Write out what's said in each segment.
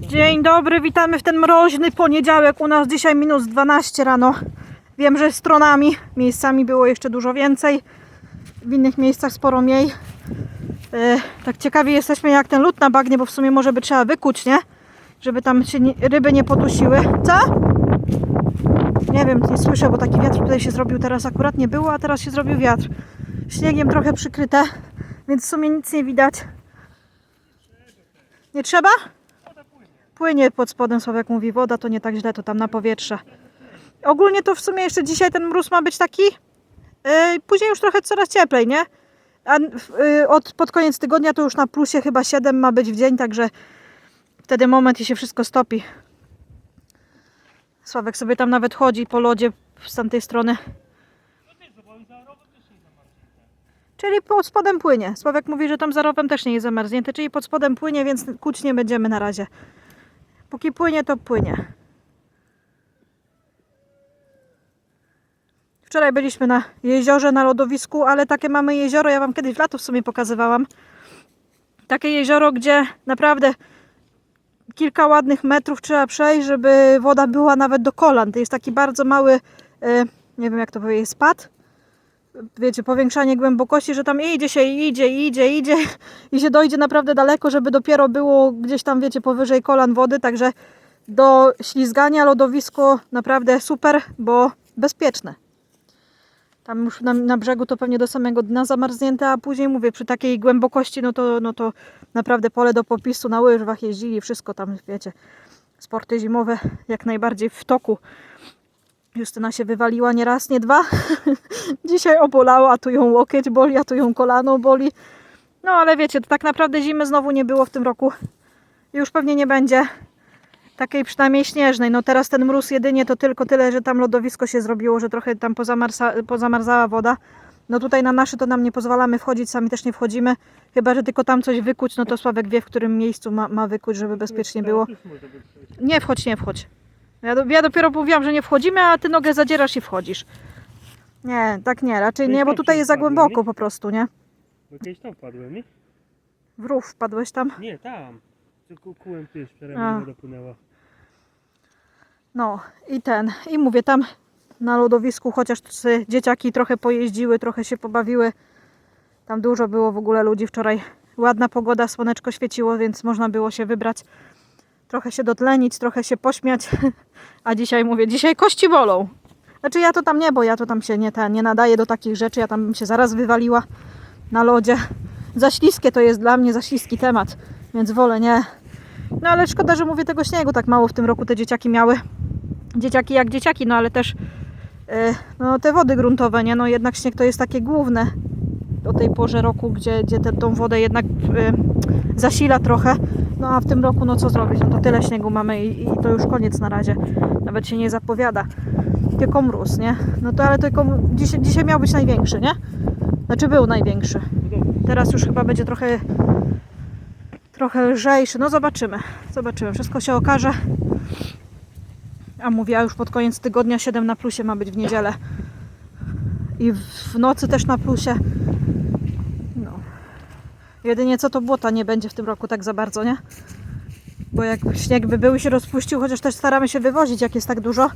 Dzień dobry, witamy w ten mroźny poniedziałek. U nas dzisiaj minus 12 rano. Wiem, że stronami, miejscami było jeszcze dużo więcej. W innych miejscach sporo mniej. E, tak ciekawi jesteśmy jak ten lód na bagnie, bo w sumie może by trzeba wykuć, nie? Żeby tam się nie, ryby nie podusiły. Co? Nie wiem, nie słyszę, bo taki wiatr tutaj się zrobił. Teraz akurat nie było, a teraz się zrobił wiatr. Śniegiem trochę przykryte, więc w sumie nic nie widać. Nie trzeba? Płynie pod spodem, Sławek mówi, woda to nie tak źle, to tam na powietrze. Ogólnie to w sumie jeszcze dzisiaj ten mróz ma być taki, yy, później już trochę coraz cieplej, nie? A yy, od, pod koniec tygodnia to już na plusie chyba 7 ma być w dzień, także wtedy moment i się wszystko stopi. Sławek sobie tam nawet chodzi po lodzie z tamtej strony. Czyli pod spodem płynie. Sławek mówi, że tam za rowem też nie jest zamarznięte, czyli pod spodem płynie, więc kuć nie będziemy na razie. Póki płynie, to płynie. Wczoraj byliśmy na jeziorze, na lodowisku, ale takie mamy jezioro, ja Wam kiedyś w lato w sumie pokazywałam. Takie jezioro, gdzie naprawdę kilka ładnych metrów trzeba przejść, żeby woda była nawet do kolan. To jest taki bardzo mały, e, nie wiem jak to powiedzieć, spad. Wiecie, powiększanie głębokości, że tam idzie się, idzie, idzie, idzie i się dojdzie naprawdę daleko, żeby dopiero było gdzieś tam, wiecie, powyżej kolan wody. Także do ślizgania lodowisko naprawdę super, bo bezpieczne. Tam już na, na brzegu to pewnie do samego dna zamarznięte, a później mówię, przy takiej głębokości, no to, no to naprawdę pole do popisu, na łyżwach jeździli, wszystko tam, wiecie, sporty zimowe jak najbardziej w toku. Justyna się wywaliła nie raz, nie dwa. Dzisiaj obolała, a tu ją łokieć boli, a tu ją kolano boli. No ale wiecie, to tak naprawdę zimy znowu nie było w tym roku. Już pewnie nie będzie takiej przynajmniej śnieżnej. No teraz ten mróz jedynie to tylko tyle, że tam lodowisko się zrobiło, że trochę tam pozamarza, pozamarzała woda. No tutaj na nasze to nam nie pozwalamy wchodzić, sami też nie wchodzimy. Chyba, że tylko tam coś wykuć, no to Sławek wie, w którym miejscu ma, ma wykuć, żeby bezpiecznie było. Nie wchodź, nie wchodź. Ja, do, ja dopiero mówiłam, że nie wchodzimy, a ty nogę zadzierasz i wchodzisz. Nie, tak nie, raczej To nie, bo tutaj jest za głęboko po prostu, nie? Bo kiedyś tam wpadłem, nie? W rów wpadłeś tam. Nie, tam. Tylko kółem tu jest, A. wczoraj mi woda płynęła. No i ten, i mówię tam na lodowisku, chociaż dzieciaki trochę pojeździły, trochę się pobawiły. Tam dużo było w ogóle ludzi wczoraj. Ładna pogoda, słoneczko świeciło, więc można było się wybrać. Trochę się dotlenić, trochę się pośmiać. A dzisiaj mówię, dzisiaj kości bolą. Znaczy ja to tam nie, bo ja to tam się nie, ten, nie nadaję do takich rzeczy. Ja tam bym się zaraz wywaliła na lodzie. Za śliskie to jest dla mnie, za śliski temat, więc wolę nie. No ale szkoda, że mówię tego śniegu tak mało w tym roku te dzieciaki miały dzieciaki jak dzieciaki, no ale też e, no, te wody gruntowe, nie? No jednak śnieg to jest takie główne o tej porze roku, gdzie, gdzie tę tą wodę jednak e, zasila trochę. No a w tym roku no co zrobić? No to tyle śniegu mamy i, i to już koniec na razie. Nawet się nie zapowiada. Tylko mróz, nie? No to ale tylko dzisiaj, dzisiaj miał być największy, nie? Znaczy był największy. Teraz już chyba będzie trochę trochę lżejszy. No zobaczymy. Zobaczymy. Wszystko się okaże. A mówię, a już pod koniec tygodnia 7 na plusie ma być w niedzielę. I w nocy też na plusie. Jedynie co to błota nie będzie w tym roku tak za bardzo, nie? Bo jak śnieg by był i się rozpuścił, chociaż też staramy się wywozić, jak jest tak dużo.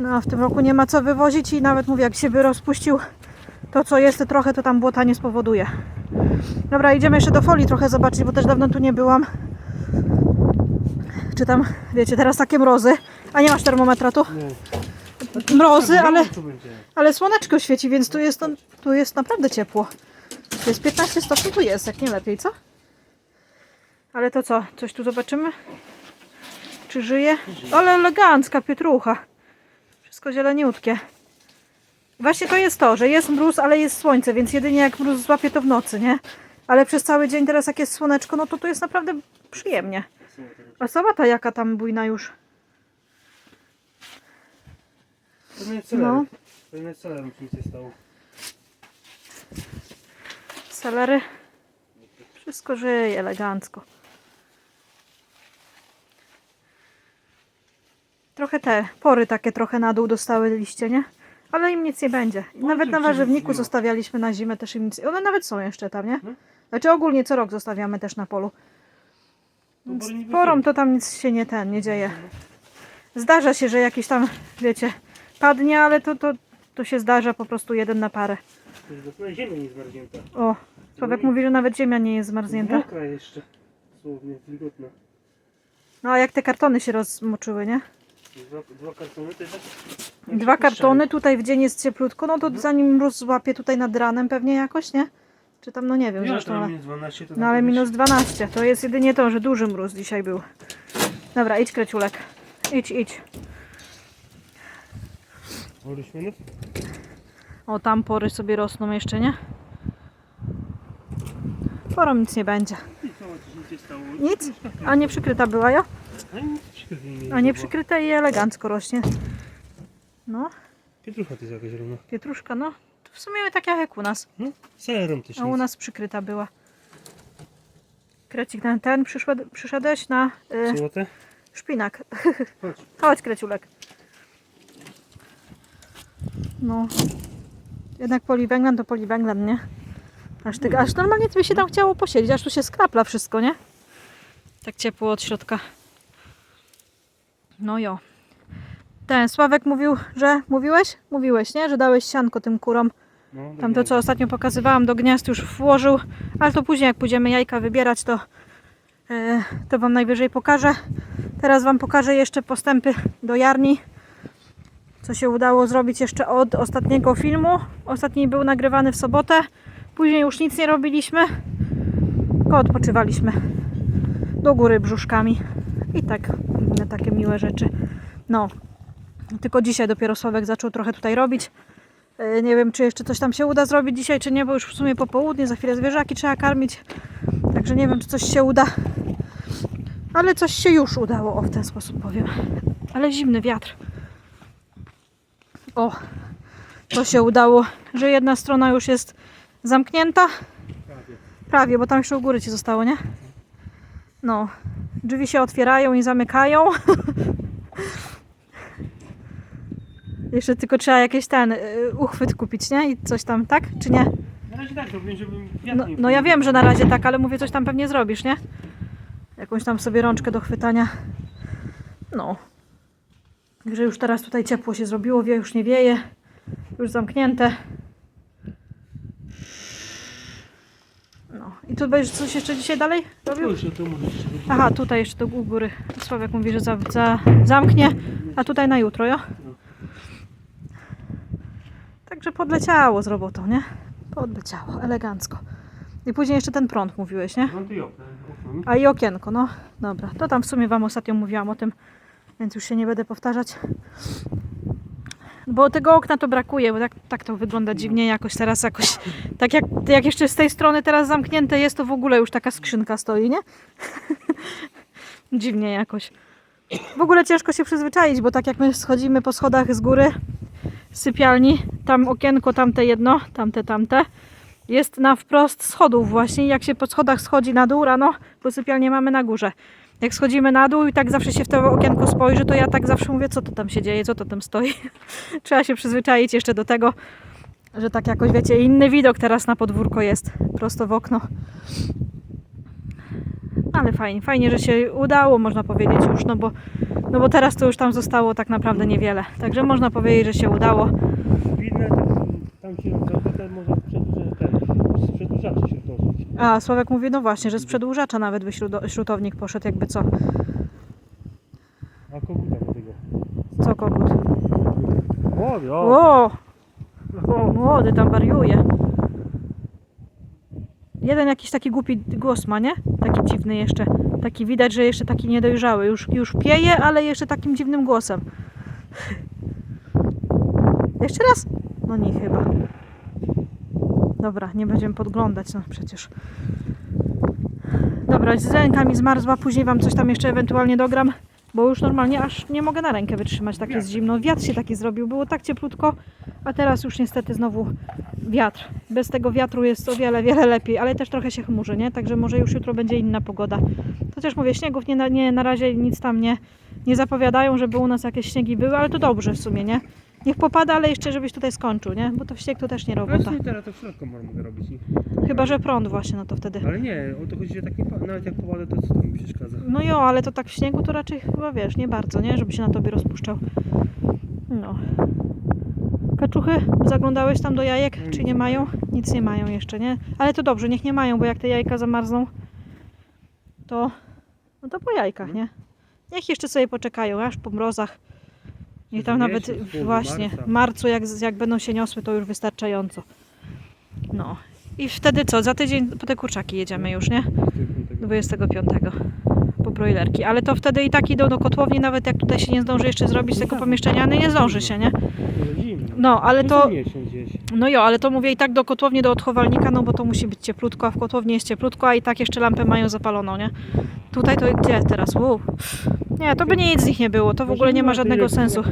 No a w tym roku nie ma co wywozić i nawet mówię, jak się by rozpuścił to co jest, to trochę to tam błota nie spowoduje. Dobra, idziemy jeszcze do folii trochę zobaczyć, bo też dawno tu nie byłam. Czy tam, wiecie, teraz takie mrozy. A nie masz termometra tu? Mrozy, ale, ale słoneczko świeci, więc tu jest, tu jest naprawdę ciepło. To jest 15 stopni, tu jest, jak nie lepiej, co? Ale to co? Coś tu zobaczymy? Czy żyje? Ale elegancka pietrucha. Wszystko zieleniutkie. Właśnie to jest to, że jest mróz, ale jest słońce, więc jedynie jak mróz złapie to w nocy, nie? Ale przez cały dzień teraz jak jest słoneczko, no to tu jest naprawdę przyjemnie. A sałata jaka tam bujna już. To nie No. To nie celer mi się stało. Selery. Wszystko żyje elegancko. Trochę te pory takie trochę na dół dostały liście, nie? Ale im nic nie będzie. No, Nawet na warzywniku zostawialiśmy na zimę też im nic. One nawet są jeszcze tam, nie? No. Znaczy ogólnie co rok zostawiamy też na polu. Niby porą to tam nic się nie ten, nie dzieje. Zdarza się, że jakiś tam, wiecie, padnie, ale to, to, to się zdarza po prostu jeden na parę. Dosłownie ziemia nie zmarznięta. O, Sławek mówi, że nawet ziemia nie jest zmarznięta. Mokra jeszcze. Słownie, wilgotna. No a jak te kartony się rozmoczyły, nie? Dwa, dwa kartony to jest. Dwa kartony, tutaj w dzień jest cieplutko, no to zanim mróz złapie tutaj nad ranem pewnie jakoś, nie? Czy tam, no nie wiem Ja zresztą. Ale... minus 12 to No ale minus 12, to jest jedynie to, że duży mróz dzisiaj był. Dobra, idź kreciulek. Idź, idź. Oryśmienów? O, tam pory sobie rosną jeszcze, nie? Porą nic nie będzie. Nic? A nie przykryta była, ja? A nie przykryta i elegancko rośnie. No, Pietrucha to jest jakaś równa. pietruszka, no. To w sumie tak jak u nas. No, też A u nas przykryta była. Krecik, ten, ten przyszłe, przyszedłeś na y, Złote? szpinak. Chodź. Chodź, kreciulek. No. Jednak poliwęglan to poliwęglan, nie? Aż, ty, aż normalnie by się tam chciało posiedzieć, aż tu się skrapla wszystko, nie? Tak ciepło od środka. No jo. Ten Sławek mówił, że... Mówiłeś? Mówiłeś, nie? Że dałeś sianko tym kurom. No, Tam to, co ostatnio pokazywałam, do gniazd już włożył, ale to później, jak pójdziemy jajka wybierać, to, e, to Wam najwyżej pokażę. Teraz Wam pokażę jeszcze postępy do jarni, co się udało zrobić jeszcze od ostatniego filmu. Ostatni był nagrywany w sobotę, później już nic nie robiliśmy, tylko odpoczywaliśmy do góry brzuszkami i tak inne takie miłe rzeczy. No, tylko dzisiaj dopiero Sławek zaczął trochę tutaj robić. E, Nie wiem, czy jeszcze coś tam się uda zrobić dzisiaj, czy nie, bo już w sumie po południu, za chwilę zwierzaki trzeba karmić. Także nie wiem, czy coś się uda. Ale coś się już udało, o w ten sposób powiem. Ale zimny wiatr. O, to się udało, że jedna strona już jest zamknięta. Prawie. Prawie, bo tam jeszcze u góry ci zostało, nie? No, drzwi się otwierają i zamykają. jeszcze tylko trzeba jakiś ten y, uchwyt kupić, nie? I coś tam, tak? Czy nie? Na razie tak robię, żebym No, no ja wiem, że na razie tak, ale mówię, coś tam pewnie zrobisz, nie? Jakąś tam sobie rączkę do chwytania. No. Także już teraz tutaj ciepło się zrobiło, wie, już nie wieje. Już zamknięte. No. I tu będziesz coś jeszcze dzisiaj dalej robił? Aha, tutaj jeszcze do góry. Sławek mówi, że za, za, zamknie, a tutaj na jutro, jo? Także podleciało z robotą, nie? Podleciało, elegancko. I później jeszcze ten prąd mówiłeś, nie? I okno. okno. A i okienko, no. Dobra, to tam w sumie Wam ostatnio mówiłam o tym, więc już się nie będę powtarzać. Bo tego okna to brakuje, bo tak, tak to wygląda dziwnie jakoś teraz, jakoś tak jak, jak jeszcze z tej strony teraz zamknięte jest, to w ogóle już taka skrzynka stoi, nie? dziwnie jakoś. W ogóle ciężko się przyzwyczaić, bo tak jak my schodzimy po schodach z góry sypialni, tam okienko, tamte jedno, tamte, tamte, jest na wprost schodów właśnie. Jak się po schodach schodzi na dół rano, bo sypialnię mamy na górze. Jak schodzimy na dół i tak zawsze się w to okienko spojrzy, to ja tak zawsze mówię, co to tam się dzieje, co to tam stoi. Trzeba się przyzwyczaić jeszcze do tego, że tak jakoś, wiecie, inny widok teraz na podwórko jest, prosto w okno. Ale fajnie, fajnie, że się udało, można powiedzieć już, no bo, no bo teraz to już tam zostało tak naprawdę niewiele. Także można powiedzieć, że się udało. Widne, to tam się może przedłużać ten, z przedłużaczy się wdążyć. A Sławek mówi, no właśnie, że z przedłużacza nawet by śrutownik poszedł, jakby co. A koguta do tego. Co kogut? O, ja. O, młody tam wariuje. Jeden jakiś taki głupi głos ma, nie? Taki dziwny jeszcze. Taki widać, że jeszcze taki niedojrzały. Już, już pieje, ale jeszcze takim dziwnym głosem. Jeszcze raz? No nie chyba. Dobra, nie będziemy podglądać, no przecież. Dobra, z rękami zmarzła, później wam coś tam jeszcze ewentualnie dogram, bo już normalnie aż nie mogę na rękę wytrzymać, tak jest zimno. Wiatr się taki zrobił, było tak cieplutko, a teraz już niestety znowu wiatr. Bez tego wiatru jest o wiele, wiele lepiej, ale też trochę się chmurzy, nie? Także może już jutro będzie inna pogoda. Chociaż mówię, śniegów nie, na- nie, na razie nic tam nie, nie zapowiadają, żeby u nas jakieś śniegi były, ale to dobrze w sumie, nie? Niech popada, ale jeszcze żebyś tutaj skończył, nie? Bo to w ścieku też nie Ale robota. sumie teraz to w środku mogę robić. Chyba, że prąd właśnie, no to wtedy. Ale nie, o to chodzi, że tak nie pa- nawet jak powadę, to co to mi przeszkadza. No jo, ale to tak w śniegu to raczej chyba wiesz, nie bardzo, nie? Żeby się na tobie rozpuszczał. No. Kaczuchy, zaglądałeś tam do jajek? No, Czy nic nie nie mają? Nic nie mają jeszcze, nie? Ale to dobrze, niech nie mają, bo jak te jajka zamarzną, to no to po jajkach, No. nie? Niech jeszcze sobie poczekają, aż po mrozach. Niech tam nawet miesiąc, połowy właśnie marca. w marcu, jak, jak będą się niosły, to już wystarczająco. No. I wtedy co? Za tydzień po te kurczaki jedziemy już, nie? 25 po broilerki, ale to wtedy i tak idą do kotłowni, nawet jak tutaj się nie zdąży jeszcze zrobić tego pomieszczenia, no nie zdąży się, nie? To. No, ale to, miesiąc gdzieś. no jo, ale to mówię i tak do kotłowni, do odchowalnika, no bo to musi być cieplutko, a w kotłowni jest cieplutko, a i tak jeszcze lampę mają zapaloną, nie? Tutaj to gdzie teraz? Nie, to by nic z nich nie było, to w ogóle nie ma żadnego sensu.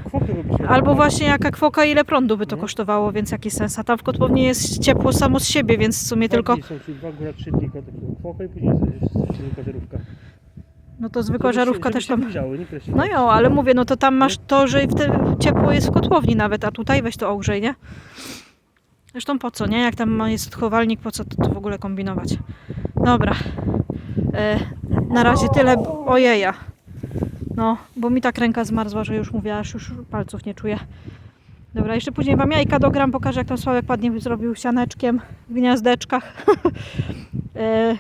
Albo właśnie jaka kwoka, ile prądu by to No. kosztowało, więc jaki sens? A tam w kotłowni jest ciepło samo z siebie, więc w sumie tylko, Są ci dwa góra, trzy dni takiego kwoka i później jest zwykła żarówka. no to zwykła żarówka też tam... Nie No jo, ale mówię, no to tam masz to, że wtedy ciepło jest w kotłowni nawet, a tutaj weź to ogrzej, nie? Zresztą po co, nie? Jak tam jest odchowalnik, po co to, to w ogóle kombinować? Dobra. E, na razie tyle. Ojeja. No, bo mi tak ręka zmarzła, że już mówię, aż już palców nie czuję. Dobra, jeszcze później wam jajka dogram, pokażę jak tam Sławek ładnie zrobił sianeczkiem w gniazdeczkach. e,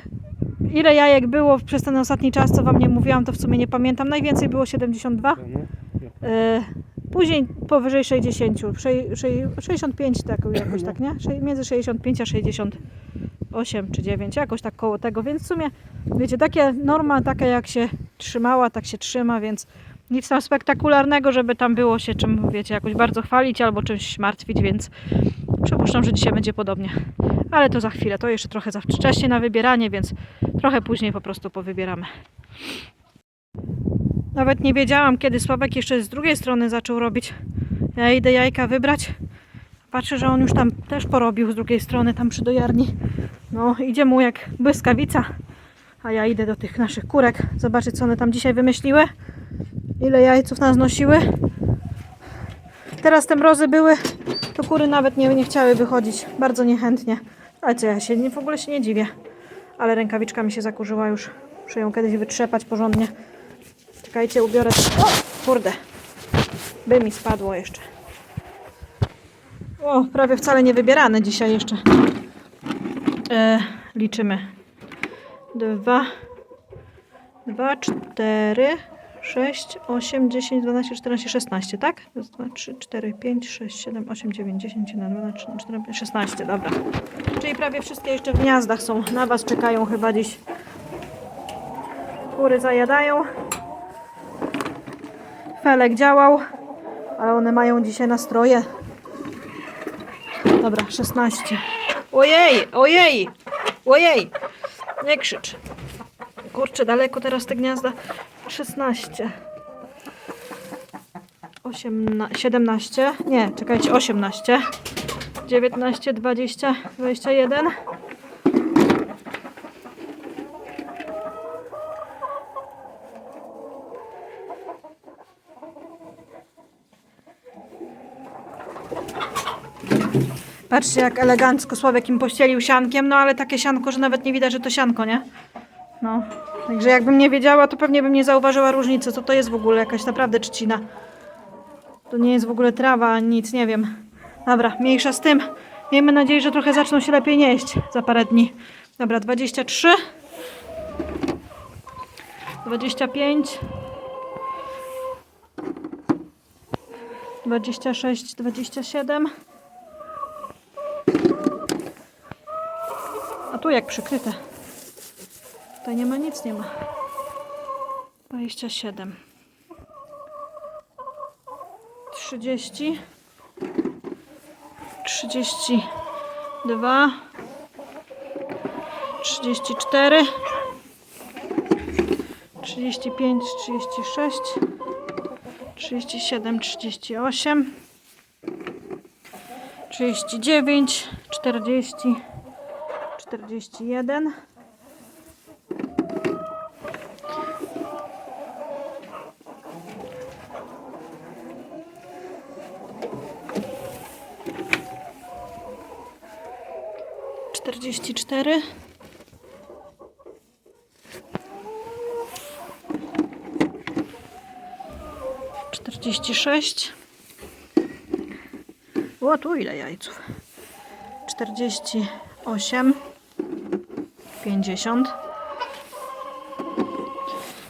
ile jajek było przez ten ostatni czas, co wam nie mówiłam, to w sumie nie pamiętam. Najwięcej było 72. No, E, Później powyżej 60, sze- sze- 65 tak, jakoś tak, nie? Między 65 a 68 czy 9, jakoś tak koło tego, więc w sumie wiecie, takie norma, taka jak się trzymała, tak się trzyma, więc nic tam spektakularnego, żeby tam było się czym, wiecie, jakoś bardzo chwalić albo czymś martwić, więc przypuszczam, że dzisiaj będzie podobnie. Ale to za chwilę, to jeszcze trochę za wcześnie na wybieranie, więc trochę później po prostu powybieramy. Nawet nie wiedziałam, kiedy Sławek jeszcze z drugiej strony zaczął robić. Ja idę jajka wybrać. Patrzę, że on już tam też porobił z drugiej strony, tam przy dojarni. No, idzie mu jak błyskawica. A ja idę do tych naszych kurek, zobaczyć, co one tam dzisiaj wymyśliły. Ile jajców nas nosiły. Teraz te mrozy były, to kury nawet nie, nie chciały wychodzić. Bardzo niechętnie. Ale co, ja się nie, w ogóle się nie dziwię. Ale rękawiczka mi się zakurzyła już. Muszę ją kiedyś wytrzepać porządnie. Czekajcie, ubiorę. O, kurde. By mi spadło jeszcze. O, prawie wcale nie wybierane dzisiaj jeszcze. E, liczymy. Dwa, dwa, cztery, sześć, osiem, dziesięć, dwanaście, czternaście, szesnaście, tak? Raz, dwa, trzy, cztery, pięć, sześć, siedem, osiem, dziewięć, dziesięć, jeden, dwa, trzy, cztery, szesnaście, dobra. Czyli prawie wszystkie jeszcze w gniazdach są. Na Was czekają chyba dziś. Kury zajadają. Felek działał, ale one mają dzisiaj nastroje. Dobra, 16. Ojej, ojej, ojej. Nie krzycz. Kurczę, daleko teraz te gniazda. 16. 18, 17. Nie, czekajcie, 18. 19, 20, 21. Patrzcie, jak elegancko Sławek im pościelił siankiem, no ale takie sianko, że nawet nie widać, że to sianko, nie? No, także jakbym nie wiedziała, to pewnie bym nie zauważyła różnicy, co to jest w ogóle, jakaś naprawdę trzcina. To nie jest w ogóle trawa, ani nic, nie wiem. Dobra, mniejsza z tym. Miejmy nadzieję, że trochę zaczną się lepiej nieść za parę dni. Dobra, 23. 25. 26, 27. tu jak przykryte. Tutaj nie ma nic, nie ma. 27. 30. 32. 34. 35, 36. 37, 38. 39, 40. 41. Czterdzieści cztery. Czterdzieści sześć. O, tu ile jajców? Czterdzieści osiem. 48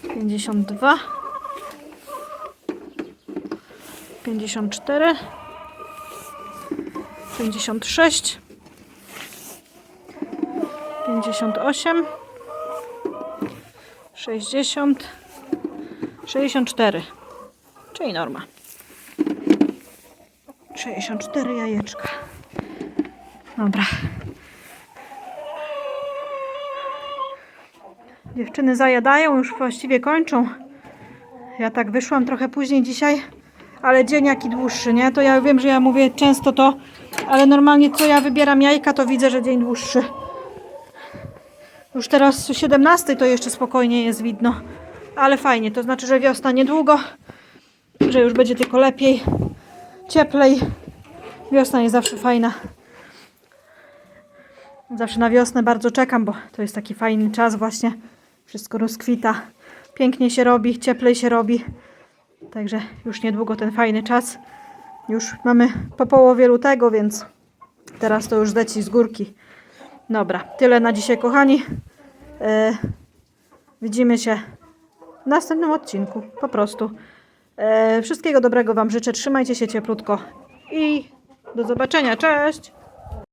50 52 54 56 58 60 64 czyli norma. 64 jajeczka. Dobra dziewczyny zajadają już właściwie kończą ja tak wyszłam trochę później dzisiaj ale dzień jaki dłuższy, nie? To ja wiem, że ja mówię często to, ale normalnie co ja wybieram jajka, to widzę, że dzień dłuższy. Już teraz o 17 to jeszcze spokojnie jest widno, ale fajnie, to znaczy, że wiosna niedługo, że już będzie tylko lepiej, cieplej. Wiosna jest zawsze fajna. Zawsze na wiosnę bardzo czekam, bo to jest taki fajny czas właśnie. Wszystko rozkwita, pięknie się robi, cieplej się robi. Także już niedługo ten fajny czas. Już mamy po połowie lutego, więc teraz to już zleci z górki. Dobra, tyle na dzisiaj, kochani. E, widzimy się w następnym odcinku. Po prostu. E, wszystkiego dobrego Wam życzę. Trzymajcie się cieplutko i do zobaczenia. Cześć!